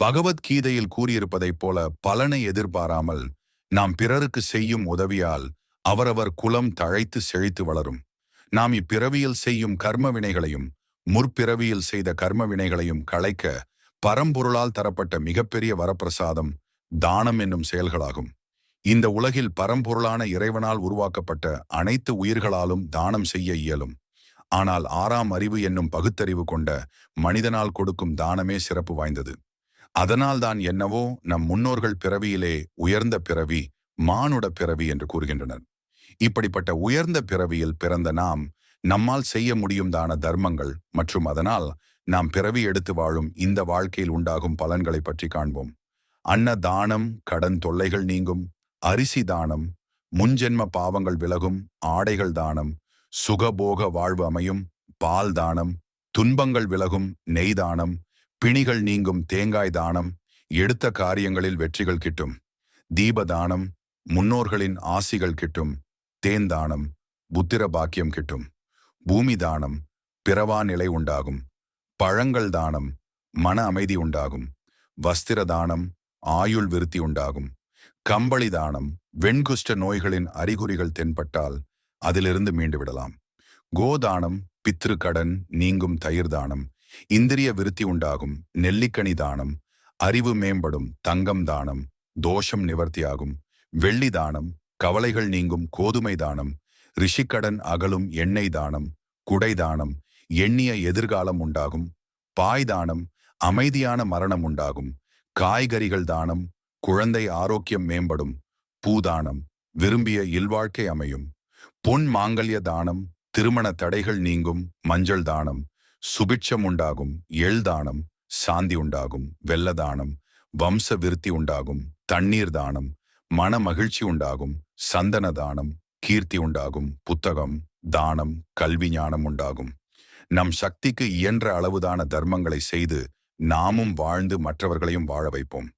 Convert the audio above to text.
பகவத்கீதையில் கூறியிருப்பதைப் போல பலனை எதிர்பாராமல் நாம் பிறருக்கு செய்யும் உதவியால் அவரவர் குலம் தழைத்து செழித்து வளரும். நாம் இப்பிறவியில் செய்யும் கர்ம வினைகளையும் முற்பிறவியில் செய்த கர்ம வினைகளையும் களைக்க பரம்பொருளால் தரப்பட்ட மிகப்பெரிய வரப்பிரசாதம் தானம் என்னும் செயல்களாகும். இந்த உலகில் பரம்பொருளான இறைவனால் உருவாக்கப்பட்ட அனைத்து உயிர்களாலும் தானம் செய்ய இயலும். ஆனால் ஆறாம் அறிவு என்னும் பகுத்தறிவு கொண்ட மனிதனால் கொடுக்கும் தானமே சிறப்பு வாய்ந்தது. அதனால்தான் என்னவோ நம் முன்னோர்கள் பிறவியிலே உயர்ந்த பிறவி மானுட பிறவி என்று கூறுகின்றனர். இப்படிப்பட்ட உயர்ந்த பிறவியில் பிறந்த நாம் நம்மால் செய்ய முடியும் தான தர்மங்கள் மற்றும் அதனால் நாம் பிறவி எடுத்து வாழும் இந்த வாழ்க்கையில் உண்டாகும் பலன்களை பற்றி காண்போம். அன்ன தானம் கடன் தொல்லைகள் நீங்கும் அரிசி தானம் முன்ஜென்ம பாவங்கள் விலகும் ஆடைகள் தானம் சுகபோக வாழ்வு அமையும் பால் தானம் துன்பங்கள் விலகும் நெய் தானம் பிணிகள் நீங்கும் தேங்காய் தானம் எடுத்த காரியங்களில் வெற்றிகள் கிட்டும். தீப தானம் முன்னோர்களின் ஆசிகள் கிட்டும். தேன் தானம் புத்திர பாக்கியம் கிட்டும். பூமி தானம் பிறவா நிலை உண்டாகும். பழங்கள் தானம் மன அமைதி உண்டாகும். வஸ்திர தானம் ஆயுள் விருத்தி உண்டாகும். கம்பளி தானம் வெண்குஷ்ட நோய்களின் அறிகுறிகள் தென்பட்டால் அதிலிருந்து மீண்டு விடலாம். கோதானம் பித்ரு கடன் நீங்கும் தயிர் தானம் இந்திரிய விருத்தி உண்டாகும் நெல்லிக்கனி தானம் அறிவு மேம்படும் தங்கம் தானம் தோஷம் நிவர்த்தியாகும் வெள்ளி தானம் கவலைகள் நீங்கும் கோதுமை தானம் ரிஷிக்கடன் அகலும் எண்ணெய் தானம் குடை தானம் எண்ணிய எதிர்காலம் உண்டாகும் பாய் தானம் அமைதியான மரணம் உண்டாகும் காய்கறிகள் தானம் குழந்தை ஆரோக்கியம் மேம்படும் பூதானம் விரும்பிய இல்வாழ்க்கை அமையும் பொன் மாங்கல்ய தானம் திருமண தடைகள் நீங்கும் மஞ்சள் தானம் சுபிட்சம் உண்டாகும் எள் தானம் சாந்தி உண்டாகும் வெள்ள தானம் வம்ச விருத்தி உண்டாகும் தண்ணீர் தானம் மன மகிழ்ச்சி உண்டாகும் சந்தன தானம் கீர்த்தி உண்டாகும் புத்தகம் தானம் கல்வி ஞானம் உண்டாகும் நம் சக்திக்கு இயன்ற அளவுதான தர்மங்களை செய்து நாமும் வாழ்ந்து மற்றவர்களையும் வாழ வைப்போம்.